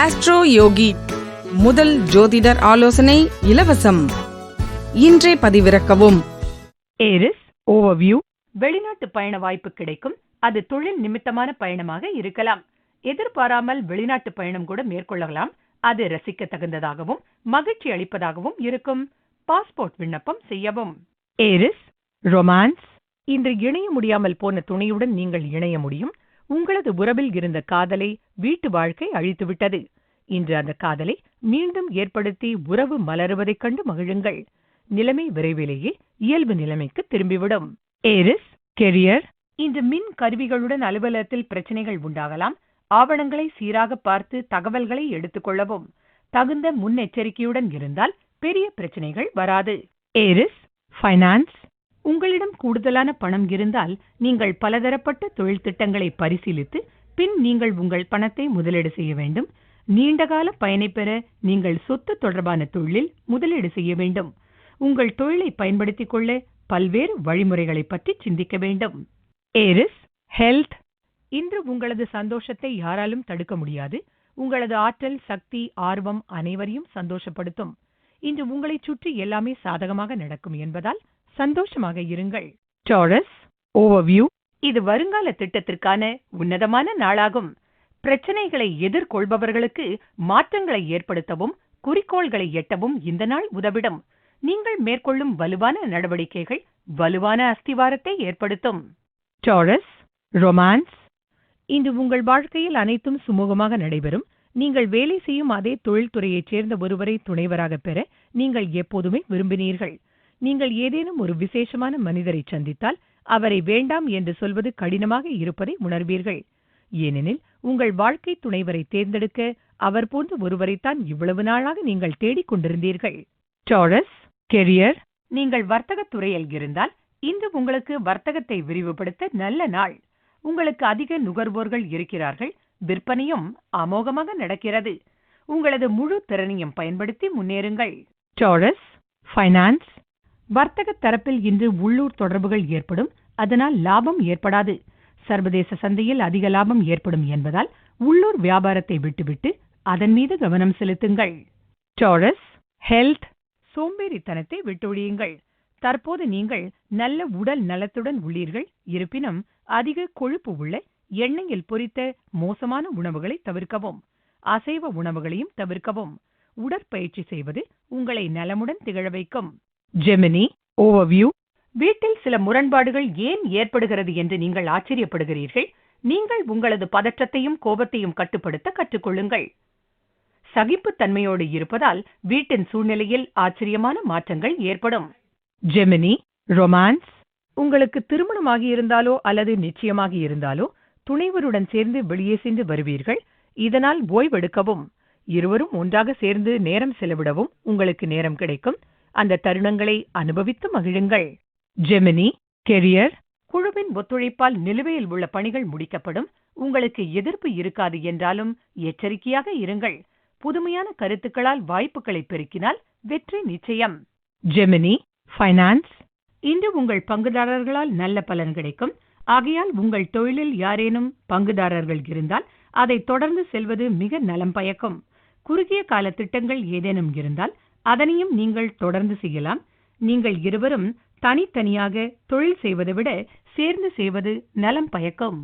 Astro யோகி முதல் ஜோதிடர் ஆலோசனை இலவசம். இன்றே பதிவிறக்கவும். ஏரிஸ் ஓவர்வியூ வெளிநாட்டு பயண வாய்ப்பு கிடைக்கும். அது தொழில் நிமித்தமான பயணமாக இருக்கலாம். எதிர்பாராமல் வெளிநாட்டு பயணம் கூட மேற்கொள்ளலாம். அது ரசிக்க தகுந்ததாகவும் மகிழ்ச்சி அளிப்பதாகவும் இருக்கும். பாஸ்போர்ட் விண்ணப்பம் செய்யவும். ஏரிஸ் ரொமான்ஸ் இன்று இணைய முடியாமல் போன துணையுடன் நீங்கள் இணைய முடியும். உங்களது உறவில் இருந்த காதலை வீட்டு வாழ்க்கை அழித்துவிட்டது. இன்று அந்த காதலை மீண்டும் ஏற்படுத்தி உறவு மலருவதைக் கண்டு மகிழுங்கள். நிலைமை விரைவிலேயே இயல்பு நிலைமைக்கு திரும்பிவிடும். ஏரிஸ் கெரியர் இன்று மின் கருவிகளுடன் அலுவலகத்தில் பிரச்சனைகள் உண்டாகலாம். ஆவணங்களை சீராக பார்த்து தகவல்களை எடுத்துக்கொள்ளவும் தகுந்த முன்னெச்சரிக்கையுடன் இருந்தால் பெரிய பிரச்சனைகள் வராது. ஏரிஸ் ஃபைனான்ஸ் உங்களிடம் கூடுதலான பணம் இருந்தால் நீங்கள் பலதரப்பட்ட தொழில் திட்டங்களை பரிசீலித்து பின் நீங்கள் உங்கள் பணத்தை முதலீடு செய்ய வேண்டும். நீண்டகால பயனை பெற நீங்கள் சொத்து தொடர்பான தொழிலில் முதலீடு செய்ய வேண்டும். உங்கள் தொழிலை பயன்படுத்திக் கொள்ள பல்வேறு வழிமுறைகளை பற்றி சிந்திக்க வேண்டும். ஏரிஸ் ஹெல்த் இன்று உங்களது சந்தோஷத்தை யாராலும் தடுக்க முடியாது. உங்களது ஆற்றல் சக்தி ஆர்வம் அனைவரையும் சந்தோஷப்படுத்தும். இன்று உங்களைச் சுற்றி எல்லாமே சாதகமாக நடக்கும் என்பதால் சந்தோஷமாக இருங்கள். டாரஸ் ஓவர்வியூ இது வருங்கால திட்டத்திற்கான உன்னதமான நாளாகும். பிரச்சனைகளை எதிர்கொள்பவர்களுக்கு மாற்றங்களை ஏற்படுத்தவும் குறிக்கோள்களை எட்டவும் இந்த நாள் உதவிடும். நீங்கள் மேற்கொள்ளும் வலுவான நடவடிக்கைகள் வலுவான அஸ்திவாரத்தை ஏற்படுத்தும். டாரஸ் ரொமான்ஸ் இன்று உங்கள் வாழ்க்கையில் அனைத்தும் சுமூகமாக நடைபெறும். நீங்கள் வேலை செய்யும் அதே தொழில்துறையைச் சேர்ந்த ஒருவரை துணைவராக பெற நீங்கள் எப்போதுமே விரும்பினீர்கள். நீங்கள் ஏதேனும் ஒரு விசேஷமான மனிதரை சந்தித்தால் அவரை வேண்டாம் என்று சொல்வது கடினமாக இருப்பதை உணர்வீர்கள். ஏனெனில் உங்கள் வாழ்க்கை துணைவரை தேர்ந்தெடுக்க அவர் போன்ற ஒருவரைத்தான் இவ்வளவு நாளாக நீங்கள் தேடிக் கொண்டிருந்தீர்கள். Taurus career. நீங்கள் வர்த்தகத் துறையில் இருந்தால் இன்று உங்களுக்கு வர்த்தகத்தை விரிவுபடுத்த நல்ல நாள். உங்களுக்கு அதிக நுகர்வோர்கள் இருக்கிறார்கள். விற்பனையும் அமோகமாக நடக்கிறது. உங்களது முழு திறனையும் பயன்படுத்தி முன்னேறுங்கள். Taurus finance. வர்த்தக தரப்பில் இன்று உள்ளூர் தொடர்புகள் ஏற்படும் அதனால் லாபம் ஏற்படாது. சர்வதேச சந்தையில் அதிக லாபம் ஏற்படும் என்பதால் உள்ளூர் வியாபாரத்தை விட்டுவிட்டு அதன் மீது கவனம் செலுத்துங்கள். டாரஸ் ஹெல்த் சோம்பேறித்தனத்தை விட்டொழியுங்கள். தற்போது நீங்கள் நல்ல உடல் நலத்துடன் உள்ளீர்கள். இருப்பினும் அதிக கொழுப்பு உள்ள எண்ணெயில் பொரித்த மோசமான உணவுகளை தவிர்க்கவும். அசைவ உணவுகளையும் தவிர்க்கவும். உடற்பயிற்சி செய்வது உங்களை நலமுடன் திகழ வைக்கும். ஜெமினி ஓவர்வியூ வீட்டில் சில முரண்பாடுகள் ஏன் ஏற்படுகிறது என்று நீங்கள் ஆச்சரியப்படுகிறீர்கள்? நீங்கள் உங்களது பதற்றத்தையும் கோபத்தையும் கட்டுப்படுத்த கற்றுக்கொள்ளுங்கள். சகிப்புத்தன்மையோடு இருப்பதால் வீட்டின் சூழ்நிலையில் ஆச்சரியமான மாற்றங்கள் ஏற்படும். ஜெமினி ரொமான்ஸ் உங்களுக்கு திருமணமாகி இருந்தாலோ அல்லது நிச்சயமாகி இருந்தாலோ துணைவருடன் சேர்ந்து வெளியே சென்று வருவீர்கள். இதனால் ஓய்வெடுக்கவும். இருவரும் ஒன்றாக சேர்ந்து நேரம் செலவிடவும் உங்களுக்கு நேரம் கிடைக்கும். அந்த தருணங்களை அனுபவித்து மகிழுங்கள். ஜெமினி கெரியர் குழுவின் ஒத்துழைப்பால் நிலுவையில் உள்ள பணிகள் முடிக்கப்படும். உங்களுக்கு எதிர்ப்பு இருக்காது என்றாலும் எச்சரிக்கையாக இருங்கள். புதுமையான கருத்துக்களால் வாய்ப்புகளை பெருக்கினால் வெற்றி நிச்சயம். ஜெமினி ஃபைனான்ஸ் இன்று உங்கள் பங்குதாரர்களால் நல்ல பலன் கிடைக்கும். ஆகையால் உங்கள் தொழிலில் யாரேனும் பங்குதாரர்கள் இருந்தால் அதை தொடர்ந்து செல்வது மிக நலம் பயக்கும். குறுகிய கால திட்டங்கள் ஏதேனும் இருந்தால் அதனையும் நீங்கள் தொடர்ந்து செய்யலாம். நீங்கள் இருவரும் தனித்தனியாக தொழில் செய்வதை விட சேர்ந்து செய்வது நலம் பயக்கும்.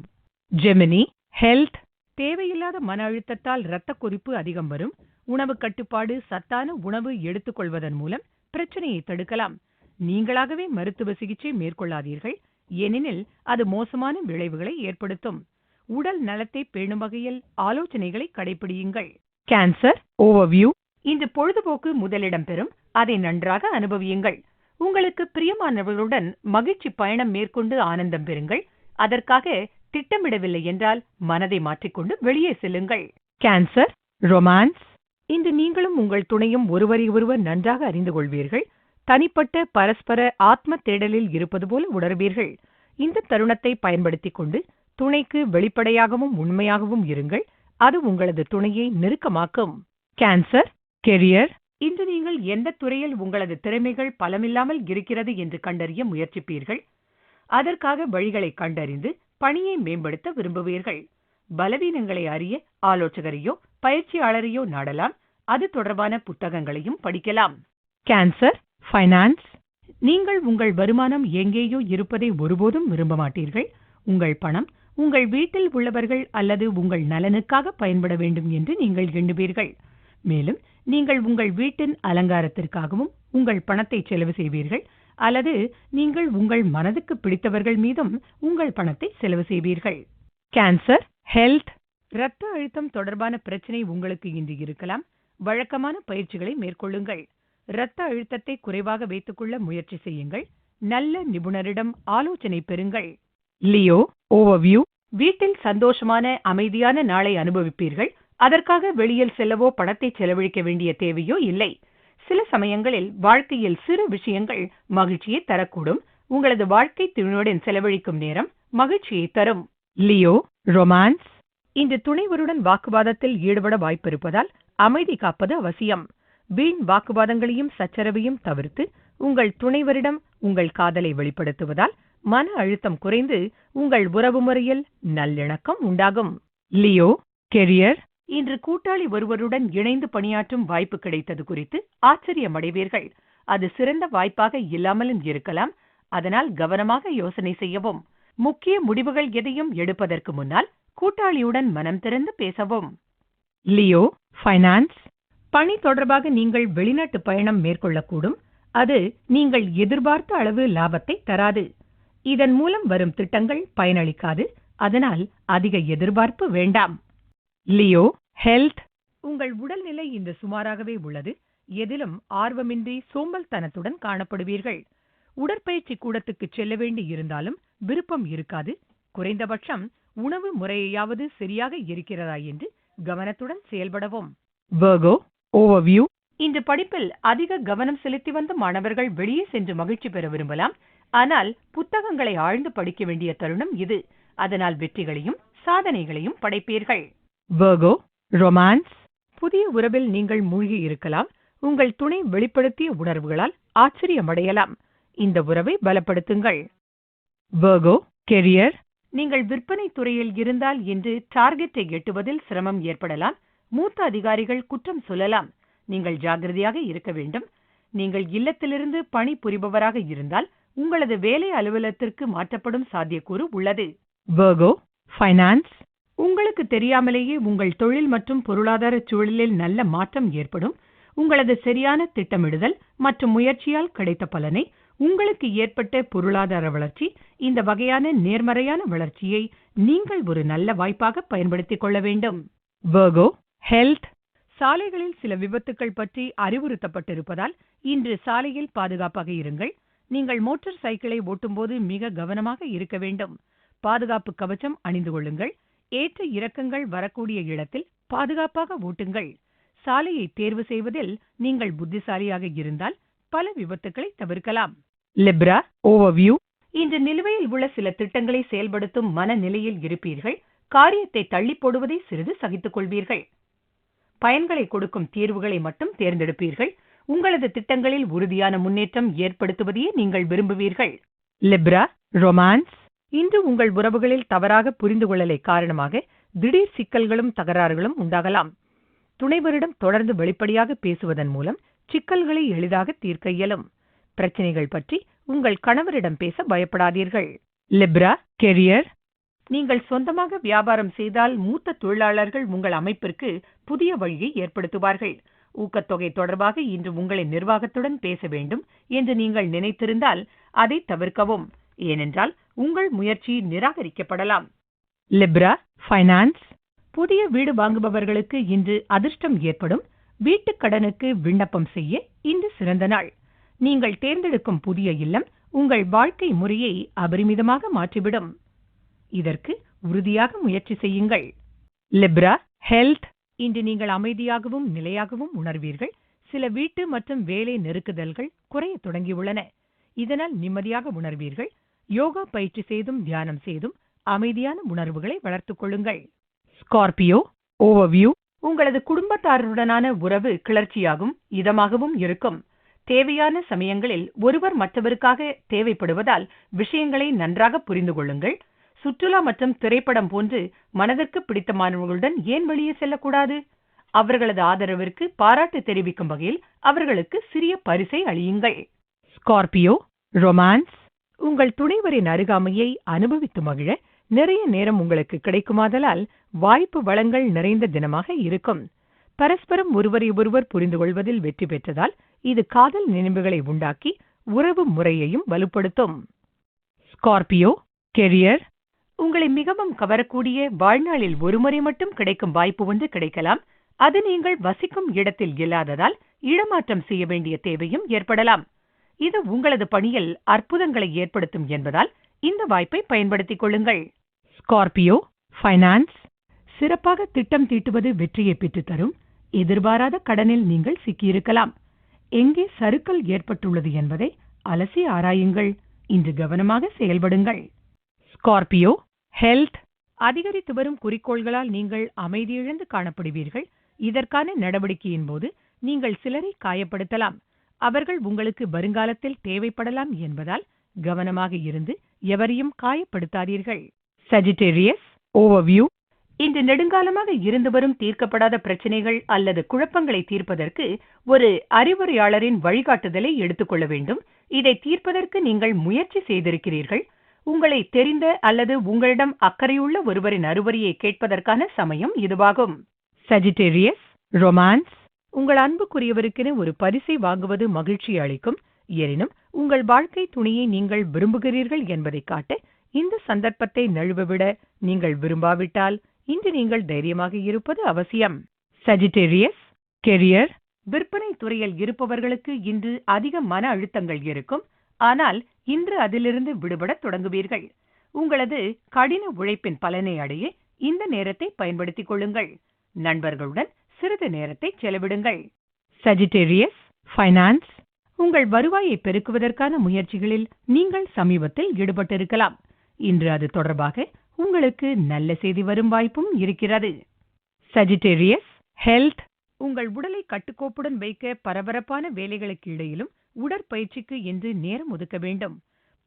ஜெமினி ஹெல்த் தேவையில்லாத மன அழுத்தத்தால் இரத்த குறிப்பு அதிகம் வரும். உணவு கட்டுப்பாடு சத்தான உணவு எடுத்துக்கொள்வதன் மூலம் பிரச்சனையை தடுக்கலாம். நீங்களாகவே மருத்துவ சிகிச்சை மேற்கொள்ளாதீர்கள். ஏனெனில் அது மோசமான விளைவுகளை ஏற்படுத்தும். உடல் நலத்தை பேணும் வகையில் ஆலோசனைகளை கடைபிடியுங்கள் கேன்சர் ஓவர்வியூ இந்த பொழுதுபோக்கு முதலிடம் பெறும். அதை நன்றாக அனுபவியுங்கள். உங்களுக்கு பிரியமானவர்களுடன் மகிழ்ச்சி பயணம் மேற்கொண்டு ஆனந்தம் பெறுங்கள். அதற்காக திட்டமிடவில்லை என்றால் மனதை மாற்றிக்கொண்டு வெளியே செல்லுங்கள். கேன்சர் ரொமான்ஸ் இன்று நீங்களும் உங்கள் துணையும் ஒருவரை ஒருவர் நன்றாக அறிந்து கொள்வீர்கள். தனிப்பட்ட பரஸ்பர ஆத்ம தேடலில் இருப்பது போல உணர்வீர்கள். இந்த தருணத்தை பயன்படுத்திக் கொண்டு துணைக்கு வெளிப்படையாகவும் உண்மையாகவும் இருங்கள். அது உங்களது துணையை நெருக்கமாக்கும். கேன்சர் கெரியர் இன்று நீங்கள் எந்த துறையில் உங்களது திறமைகள் பலமில்லாமல் இருக்கிறது என்று கண்டறிய முயற்சிப்பீர்கள்? அதற்காக வழிகளை கண்டறிந்து பணியை மேம்படுத்த விரும்புவீர்கள். பலவீனங்களை அறிய ஆலோசகரையோ பயிற்சியாளரையோ நாடலாம். அது தொடர்பான புத்தகங்களையும் படிக்கலாம். கேன்சர் ஃபைனான்ஸ் நீங்கள் உங்கள் வருமானம் எங்கேயோ இருப்பதை ஒருபோதும் விரும்ப மாட்டீர்கள். உங்கள் பணம் உங்கள் வீட்டில் உள்ளவர்கள் அல்லது உங்கள் நலனுக்காக பயன்பட வேண்டும் என்று நீங்கள் எண்ணுவீர்கள். மேலும் நீங்கள் உங்கள் வீட்டின் அலங்காரத்திற்காகவும் உங்கள் பணத்தை செலவு செய்வீர்கள் அல்லது நீங்கள் உங்கள் மனதுக்கு பிடித்தவர்கள் மீதும் உங்கள் பணத்தை செலவு செய்வீர்கள். கேன்சர் ஹெல்த் இரத்த அழுத்தம் தொடர்பான பிரச்சனை உங்களுக்கு இன்று இருக்கலாம். வழக்கமான பயிற்சிகளை மேற்கொள்ளுங்கள். இரத்த அழுத்தத்தை குறைவாக வைத்துக்கொள்ள முயற்சி செய்யுங்கள். நல்ல நிபுணரிடம் ஆலோசனை பெறுங்கள். லியோ ஓவர்வியூ வீட்டில் சந்தோஷமான அமைதியான நாளை அனுபவிப்பீர்கள். அதற்காக வெளியில் செல்லவோ பணத்தை செலவழிக்க வேண்டிய தேவையோ இல்லை. சில சமயங்களில் வாழ்க்கையில் சிறு விஷயங்கள் மகிழ்ச்சியை தரக்கூடும். உங்களது வாழ்க்கை துணையுடன் செலவழிக்கும் நேரம் மகிழ்ச்சியை தரும். Leo romance. இன்று துணைவருடன் வாக்குவாதத்தில் ஈடுபட வாய்ப்பிருப்பதால் அமைதி காப்பது அவசியம். வீண் வாக்குவாதங்களையும் சச்சரவையும் தவிர்த்து உங்கள் துணைவரிடம் உங்கள் காதலை வெளிப்படுத்துவதால் மன அழுத்தம் குறைந்து உங்கள் உறவு முறையில் நல்லிணக்கம் உண்டாகும். Leo career. இன்று கூட்டாளி ஒருவருடன் இணைந்து பணியாற்றும் வாய்ப்பு கிடைத்தது குறித்து ஆச்சரியமடைவீர்கள். அது சிறந்த வாய்ப்பாக இல்லாமலும் இருக்கலாம். அதனால் கவனமாக யோசனை செய்யவும். முக்கிய முடிவுகள் எதையும் எடுப்பதற்கு முன்னால் கூட்டாளியுடன் மனம் திறந்து பேசவும். Leo finance. பணி தொடர்பாக நீங்கள் வெளிநாட்டு பயணம் மேற்கொள்ளக்கூடும். அது நீங்கள் எதிர்பார்த்த அளவு லாபத்தை தராது. இதன் மூலம் வரும் திட்டங்கள் பயனளிக்காது. அதனால் அதிக எதிர்பார்ப்பு வேண்டாம். Leo health. உங்கள் உடல்நிலை இந்த சுமாராகவே உள்ளது. எதிலும் ஆர்வமின்றி சோம்பல்தனத்துடன் காணப்படுவீர்கள். உடற்பயிற்சி கூடத்துக்கு செல்ல வேண்டி இருந்தாலும் விருப்பம் இருக்காது. குறைந்தபட்சம் உணவு முறையாவது சரியாக இருக்கிறதா என்று கவனத்துடன் செயல்படவும். வர்கோ ஓவர்வியூ இந்த படிப்பில் அதிக கவனம் செலுத்தி வந்த மாணவர்கள் வெளியே சென்று மகிழ்ச்சி பெற விரும்பலாம். ஆனால் புத்தகங்களை ஆழ்ந்து படிக்க வேண்டிய தருணம் இது. அதனால் வெற்றிகளையும் சாதனைகளையும் படைப்பீர்கள். வேர்கோ ரொமான்ஸ் புதிய உறவில் நீங்கள் மூழ்கி இருக்கலாம். உங்கள் துணை வெளிப்படுத்திய உணர்வுகளால் ஆச்சரியமடையலாம். இந்த உறவை பலப்படுத்துங்கள். வேர்கோ கெரியர் நீங்கள் விற்பனை துறையில் இருந்தால் என்று டார்கெட்டை எட்டுவதில் சிரமம் ஏற்படலாம். மூத்த அதிகாரிகள் குற்றம் சொல்லலாம். நீங்கள் ஜாகிரதையாக இருக்க வேண்டும். நீங்கள் இல்லத்திலிருந்து பணி புரிபவராக இருந்தால் உங்களது வேலை அலுவலகத்திற்கு மாற்றப்படும் சாத்தியக்கூறு உள்ளது. வேர்கோ ஃபைனான்ஸ் உங்களுக்கு தெரியாமலேயே உங்கள் தொழில் மற்றும் பொருளாதார சூழலில் நல்ல மாற்றம் ஏற்படும். உங்களது சரியான திட்டமிடுதல் மற்றும் முயற்சியால் கிடைத்த பலனை உங்களுக்கு ஏற்பட்ட பொருளாதார வளர்ச்சி இந்த வகையான நேர்மறையான வளர்ச்சியை நீங்கள் ஒரு நல்ல வாய்ப்பாக பயன்படுத்திக் கொள்ள வேண்டும். வர்கோ ஹெல்த் சாலைகளில் சில விபத்துக்கள் பற்றி அறிவுறுத்தப்பட்டிருப்பதால் இன்று சாலையில் பாதுகாப்பாக இருங்கள். நீங்கள் மோட்டார் சைக்கிளை ஓட்டும்போது மிக கவனமாக இருக்க வேண்டும். பாதுகாப்பு கவசம் அணிந்து கொள்ளுங்கள். ஏற்ற இறக்கங்கள் வரக்கூடிய இடத்தில் பாதுகாப்பாக ஓட்டுங்கள். சாலையை தேர்வு செய்வதில் நீங்கள் புத்திசாலியாக இருந்தால் பல விபத்துக்களை தவிர்க்கலாம். லிப்ரா ஓவர்வியூ இன்று நிலுவையில் உள்ள சில திட்டங்களை செயல்படுத்தும் மனநிலையில் இருப்பீர்கள். காரியத்தை தள்ளி போடுவதை சிறிது சகித்துக் கொள்வீர்கள். பயன்களை கொடுக்கும் தீர்வுகளை மட்டும் தேர்ந்தெடுப்பீர்கள். உங்களது திட்டங்களில் உறுதியான முன்னேற்றம் ஏற்படுத்துவதையே நீங்கள் விரும்புவீர்கள். லிப்ரா ரொமான்ஸ் இன்று உங்கள் உறவுகளில் தவறாக புரிந்து கொள்ளலை காரணமாக திடீர் சிக்கல்களும் தகராறுகளும் உண்டாகலாம். துணைவரிடம் தொடர்ந்து வெளிப்படையாக பேசுவதன் மூலம் சிக்கல்களை எளிதாக தீர்க்க இயலும். பிரச்சனைகள் பற்றி உங்கள் கணவரிடம் பேச பயப்படாதீர்கள். லிப்ரா கெரியர் நீங்கள் சொந்தமாக வியாபாரம் செய்தால் மூத்த தொழிலாளர்கள் உங்கள் அமைப்பிற்கு புதிய வழியை ஏற்படுத்துவார்கள். ஊக்கத்தொகை தொடர்பாக இன்று உங்களின் நிர்வாகத்துடன் பேச வேண்டும் என்று நீங்கள் நினைத்திருந்தால் அதை தவிர்க்கவும். ஏனென்றால் உங்கள் முயற்சி நிராகரிக்கப்படலாம். லிப்ரா ஃபைனான்ஸ் புதிய வீடு வாங்குபவர்களுக்கு இன்று அதிர்ஷ்டம் ஏற்படும். வீட்டுக் கடனுக்கு விண்ணப்பம் செய்ய இன்று சிறந்த நாள். நீங்கள் தேர்ந்தெடுக்கும் புதிய இல்லம் உங்கள் வாழ்க்கை முறையை அபரிமிதமாக மாற்றிவிடும். இதற்கு உறுதியாக முயற்சி செய்யுங்கள். லிப்ரா ஹெல்த் இன்று நீங்கள் அமைதியாகவும் நிலையாகவும் உணர்வீர்கள். சில வீட்டு மற்றும் வேலை நெருக்குதல்கள் குறையத் தொடங்கியுள்ளன. இதனால் நிம்மதியாக உணர்வீர்கள். யோகா பயிற்சி செய்தும் தியானம் செய்தும் அமைதியான உணர்வுகளை வளர்த்துக் கொள்ளுங்கள். ஸ்கார்பியோ ஓவர்வியூ உங்களது குடும்பத்தாருடனான உறவு கிளர்ச்சியாகவும் இதமாகவும் இருக்கும். தேவையான சமயங்களில் ஒருவர் மற்றவருக்காக தேவைப்படுவதால் விஷயங்களை நன்றாக புரிந்து கொள்ளுங்கள். சுற்றுலா மற்றும் திரைப்படம் போன்று மனதிற்கு பிடித்தமானவர்களுடன் ஏன் வெளியே செல்லக்கூடாது? அவர்களது ஆதரவிற்கு பாராட்டு தெரிவிக்கும் வகையில் அவர்களுக்கு சிறிய பரிசை அளியுங்கள். ஸ்கார்பியோ ரொமான்ஸ் உங்கள் துணைவரின் அருகாமையை அனுபவித்து மகிழ நிறைய நேரம் உங்களுக்கு கிடைக்குமாதலால் வாய்ப்பு வளங்கள் நிறைந்த தினமாக இருக்கும். பரஸ்பரம் ஒருவரை ஒருவர் புரிந்து கொள்வதில் வெற்றி பெற்றதால் இது காதல் நினைவுகளை உண்டாக்கி உறவு முறையையும் வலுப்படுத்தும். Scorpio career. உங்களை மிகவும் கவரக்கூடிய வாழ்நாளில் ஒருமுறை மட்டும் கிடைக்கும் வாய்ப்பு ஒன்று கிடைக்கலாம். அது நீங்கள் வசிக்கும் இடத்தில் இல்லாததால் இடமாற்றம் செய்ய வேண்டிய தேவையும் ஏற்படலாம். இது உங்களது பணியில் அற்புதங்களை ஏற்படுத்தும் என்பதால் இந்த வாய்ப்பை பயன்படுத்திக் கொள்ளுங்கள். ஸ்கார்பியோ ஃபைனான்ஸ் சிறப்பாக திட்டம் தீட்டுவது வெற்றியை பெற்றுத் தரும் எதிர்பாராத கடனில் நீங்கள் சிக்கியிருக்கலாம். எங்கே சறுக்கல் ஏற்பட்டுள்ளது என்பதை அலசி ஆராயுங்கள். இன்று கவனமாக செயல்படுங்கள். ஸ்கார்பியோ ஹெல்த் அதிகரித்து வரும் குறிக்கோள்களால் நீங்கள் அமைதியிழந்து காணப்படுவீர்கள். இதற்கான நடவடிக்கையின் போது நீங்கள் சிலரை காயப்படுத்தலாம். அவர்கள் உங்களுக்கு வருங்காலத்தில் தேவைப்படலாம் என்பதால் கவனமாக இருந்து எவரையும் காயப்படுத்தாதீர்கள். சஜிடேரியஸ் ஓவர்வியூ இன்று நெடுங்காலமாக இருந்து வரும் தீர்க்கப்படாத பிரச்சனைகள் அல்லது குழப்பங்களை தீர்ப்பதற்கு ஒரு அறிவுரையாளரின் வழிகாட்டுதலை எடுத்துக்கொள்ள வேண்டும். இதை தீர்ப்பதற்கு நீங்கள் முயற்சி செய்திருக்கிறீர்கள். உங்களை தெரிந்த அல்லது உங்களிடம் அக்கறையுள்ள ஒருவரின் அறுவரியை கேட்பதற்கான சமயம் இதுவாகும். சஜிடேரியஸ் ரொமான்ஸ் உங்கள் அன்புக்குரியவருக்கென ஒரு பரிசை வாங்குவது மகிழ்ச்சி அளிக்கும். எனினும் உங்கள் வாழ்க்கை துணையை நீங்கள் விரும்புகிறீர்கள் என்பதை காட்ட இந்த சந்தர்ப்பத்தை நழுவவிட நீங்கள் விரும்பாவிட்டால் இன்று நீங்கள் தைரியமாக இருப்பது அவசியம். சஜிடேரியஸ் கெரியர் விற்பனை துறையில் இருப்பவர்களுக்கு இன்று அதிக மன அழுத்தங்கள் இருக்கும். ஆனால் இன்று அதிலிருந்து விடுபடத் தொடங்குவீர்கள். உங்களது கடின உழைப்பின் பலனை அடைய இந்த நேரத்தை பயன்படுத்திக் கொள்ளுங்கள். நண்பர்களுடன் சிறிது நேரத்தை செலவிடுங்கள். சஜிடேரியஸ் ஃபைனான்ஸ் உங்கள் வருவாயை பெருக்குவதற்கான முயற்சிகளில் நீங்கள் சமீபத்தில் ஈடுபட்டிருக்கலாம். இன்று அது தொடர்பாக உங்களுக்கு நல்ல செய்தி வரும் வாய்ப்பும் இருக்கிறது. சஜிடேரியஸ் ஹெல்த் உங்கள் உடலை கட்டுக்கோப்புடன் வைக்க பரபரப்பான வேலைகளுக்கு இடையிலும் உடற்பயிற்சிக்கு என்று நேரம் ஒதுக்க வேண்டும்.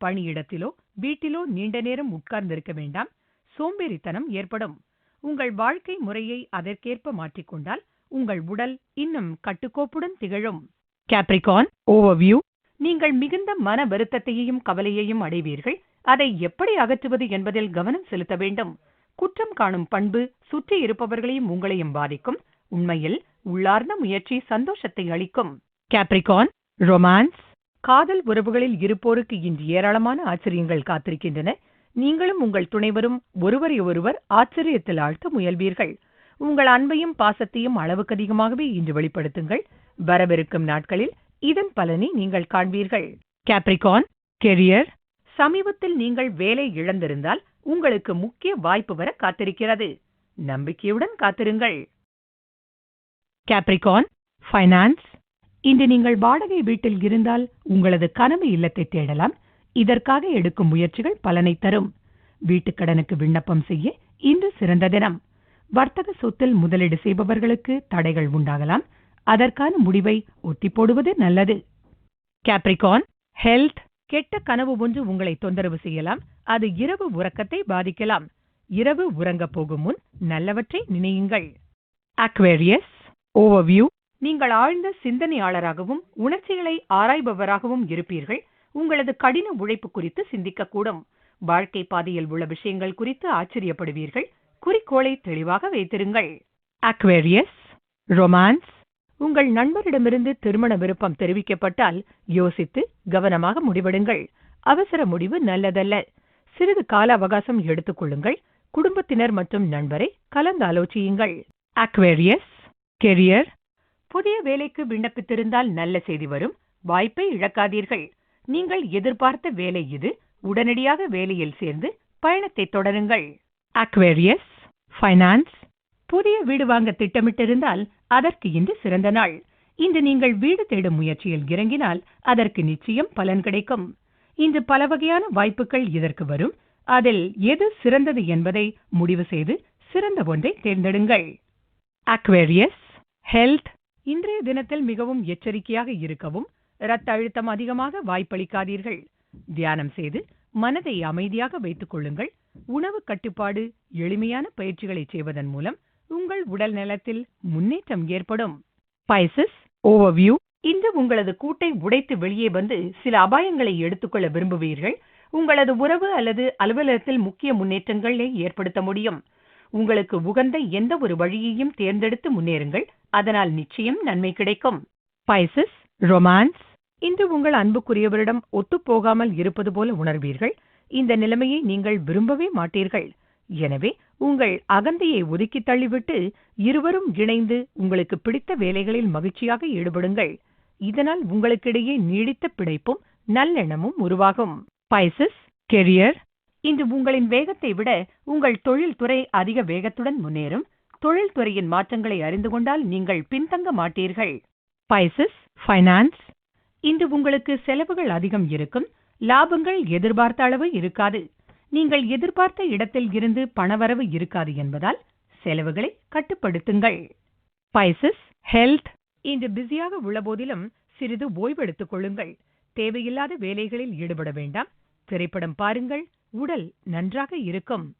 பணியிடத்திலோ வீட்டிலோ நீண்ட நேரம் உட்கார்ந்திருக்க வேண்டாம். சோம்பேறித்தனம் ஏற்படும். உங்கள் வாழ்க்கை முறையை அதற்கேற்ப மாற்றிக்கொண்டால் உங்கள் உடல் இன்னும் கட்டுக்கோப்புடன் திகழும். கேப்ரிகான் ஓவர்வியூ நீங்கள் மிகுந்த மன வருத்தத்தையும் கவலையையும் அடைவீர்கள். அதை எப்படி அகற்றுவது என்பதில் கவனம் செலுத்த வேண்டும். குற்றம் காணும் பண்பு சுற்றி இருப்பவர்களையும் உங்களையும் பாதிக்கும். உண்மையில் உள்ளார்ந்த முயற்சி சந்தோஷத்தை அளிக்கும். கேப்ரிகான் ரொமான்ஸ் காதல் உறவுகளில் இருப்போருக்கு இன்று ஏராளமான ஆச்சரியங்கள் காத்திருக்கின்றன. நீங்களும் உங்கள் துணைவரும் ஒருவரை ஒருவர் ஆச்சரியத்தில் ஆழ்த்த முயல்வீர்கள். உங்கள் அன்பையும் பாசத்தையும் அளவுக்கு அதிகமாகவே இன்று வெளிப்படுத்துங்கள். வரவிருக்கும் நாட்களில் இதன் பலனை நீங்கள் காண்பீர்கள். கேப்ரிகான் கெரியர் சமீபத்தில் நீங்கள் வேலை இழந்திருந்தால் உங்களுக்கு முக்கிய வாய்ப்பு வர காத்திருக்கிறது. நம்பிக்கையுடன் காத்திருங்கள். கேப்ரிகான் ஃபைனான்ஸ் இன்று நீங்கள் வாடகை வீட்டில் இருந்தால் உங்களது கனவு இல்லத்தை தேடலாம். இதற்காக எடுக்கும் முயற்சிகள் பலனை தரும். வீட்டுக் கடனுக்கு விண்ணப்பம் செய்ய இன்று சிறந்த தினம். வர்த்தக சொத்தில் முதலீடு செய்பவர்களுக்கு தடைகள் உண்டாகலாம். அதற்கான முடிவை ஒத்தி போடுவது நல்லது. கேப்ரிகான் ஹெல்த் கெட்ட கனவு ஒன்று உங்களை தொந்தரவு செய்யலாம். அது இரவு உறக்கத்தை பாதிக்கலாம். இரவு உறங்கப் போகும் முன் நல்லவற்றை நினையுங்கள். அக்வேரியஸ் ஓவர்வியூ நீங்கள் ஆழ்ந்த சிந்தனையாளராகவும் உணர்ச்சிகளை ஆராய்பவராகவும் இருப்பீர்கள். உங்களது கடின உழைப்பு குறித்து சிந்திக்கக்கூடும். வாழ்க்கை பாதையில் உள்ள விஷயங்கள் குறித்து ஆச்சரியப்படுவீர்கள். குறிக்கோளை தெளிவாக வைத்திருங்கள். அக்வேரியஸ் ரொமான்ஸ் உங்கள் நண்பரிடமிருந்து திருமண விருப்பம் தெரிவிக்கப்பட்டால் யோசித்து கவனமாக முடிவெடுங்கள். அவசர முடிவு நல்லதல்ல. சிறிது கால அவகாசம் எடுத்துக்கொள்ளுங்கள் குடும்பத்தினர் மற்றும் நண்பரை கலந்தாலோசியுங்கள் அக்வேரியஸ் கெரியர் புதிய வேலைக்கு விண்ணப்பித்திருந்தால் நல்ல செய்தி வரும். வாய்ப்பை இழக்காதீர்கள். நீங்கள் எதிர்பார்த்த வேலை இது. உடனடியாக வேலையில் சேர்ந்து பயணத்தை தொடருங்கள். அக்வேரியஸ் ஃபைனான்ஸ் புதிய வீடு வாங்க திட்டமிட்டிருந்தால் அதற்கு இன்று சிறந்த நாள். இன்று நீங்கள் வீடு தேடும் முயற்சியில் இறங்கினால் அதற்கு நிச்சயம் பலன் கிடைக்கும். இன்று பல வகையான வாய்ப்புகள் இதற்கு வரும். அதில் எது சிறந்தது என்பதை முடிவு செய்து சிறந்த ஒன்றை தேர்ந்தெடுங்கள். அக்வேரியஸ் ஹெல்த் இன்றைய தினத்தில் மிகவும் எச்சரிக்கையாக இருக்கவும் இரத்த அழுத்தம் அதிகமாக வாய்ப்பளிக்காதீர்கள். தியானம் செய்து மனதை அமைதியாக வைத்துக் கொள்ளுங்கள். உணவு கட்டுப்பாடு எளிமையான பயிற்சிகளை செய்வதன் மூலம் உங்கள் உடல் நலத்தில் முன்னேற்றம் ஏற்படும். பைசஸ் ஓவர்வியூ இன்று உங்களது கூட்டை உடைத்து வெளியே வந்து சில அபாயங்களை எடுத்துக்கொள்ள விரும்புவீர்கள். உங்களது உறவு அல்லது அலுவலகத்தில் முக்கிய முன்னேற்றங்களை ஏற்படுத்த முடியும். உங்களுக்கு உகந்த எந்த ஒரு வழியையும் தேர்ந்தெடுத்து முன்னேறுங்கள். அதனால் நிச்சயம் நன்மை கிடைக்கும். பைசஸ் ரொமான்ஸ் இன்று உங்கள் அன்புக்குரியவரிடம் ஒத்துப்போகாமல் இருப்பது போல உணர்வீர்கள். இந்த நிலைமையை நீங்கள் விரும்பவே மாட்டீர்கள். எனவே உங்கள் அகந்தையை ஒதுக்கி தள்ளிவிட்டு இருவரும் இணைந்து உங்களுக்கு பிடித்த வேலைகளில் மகிழ்ச்சியாக ஈடுபடுங்கள். இதனால் உங்களுக்கிடையே நீடித்த பிணைப்பும் நல்லெண்ணமும் உருவாகும். பைசஸ் கெரியர் இன்று உங்களின் வேகத்தை விட உங்கள் தொழில்துறை அதிக வேகத்துடன் முன்னேறும். தொழில்துறையின் மாற்றங்களை அறிந்து கொண்டால் நீங்கள் பின்தங்க மாட்டீர்கள். பைசஸ் ஃபைனான்ஸ் இன்று உங்களுக்கு செலவுகள் அதிகம் இருக்கும் லாபங்கள் எதிர்பார்த்த அளவு இருக்காது. நீங்கள் எதிர்பார்த்த இடத்தில் இருந்து பணவரவு இருக்காது என்பதால் செலவுகளை கட்டுப்படுத்துங்கள். பைசஸ் ஹெல்த் இன்று பிஸியாக உள்ள போதிலும் சிறிது ஓய்வெடுத்துக் கொள்ளுங்கள். தேவையில்லாத வேலைகளில் ஈடுபட வேண்டாம். திரைப்படம் பாருங்கள். உடல் நன்றாக இருக்கும்.